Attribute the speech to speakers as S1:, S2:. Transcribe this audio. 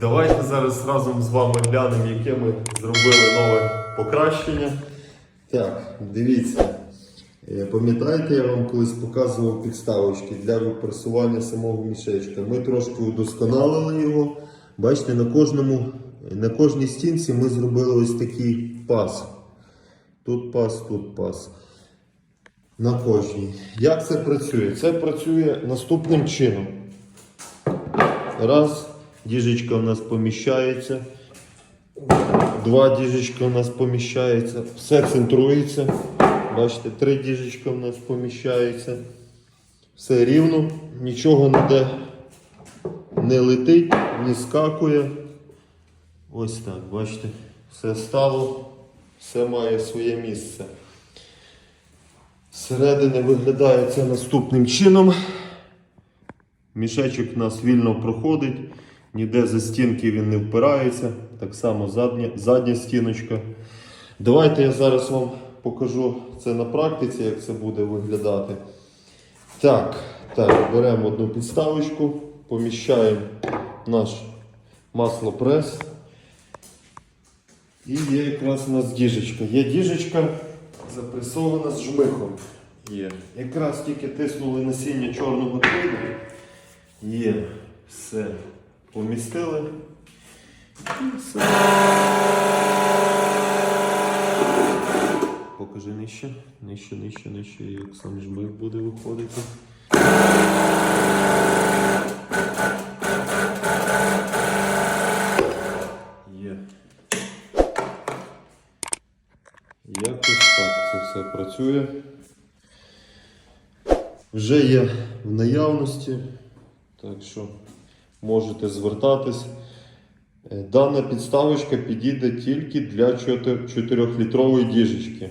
S1: Давайте зараз разом з вами глянемо, яке ми зробили нове покращення. Так, дивіться. Е, Пам'ятаєте, я вам колись показував підставочки для випресування самого мішечка. Ми трошки удосконалили його. Бачите, на кожному, на кожній стінці ми зробили ось такий пас. Тут пас, тут пас. На кожній. Як це працює? Це працює наступним чином. Раз, діжечка у нас поміщається. Два діжечка у нас поміщається. Все центрується. Бачите, три діжечка у нас поміщається. Все рівно, нічого ніде не летить, не скакує. Ось так, бачите, все стало, все має своє місце. Зсередини виглядає це наступним чином. Мішечок у нас вільно проходить, ніде за стінки він не впирається. Так само задня, задня стіночка. Давайте я зараз вам покажу це на практиці, як це буде виглядати. Так, так, беремо одну підставочку, поміщаємо наш маслопрес. І є якраз у нас діжечка. Є діжечка запресована з жмихом. Є. Якраз тільки тиснули насіння чорного тину. Є. Все. Помістили. Покажи нижче. Нижче, нижче, нижче, як сам жмих буде виходити. Є. Якось так це все працює. Вже є в наявності, так що можете звертатись. Е, Дана підставочка підійде тільки для 4-літрової діжечки.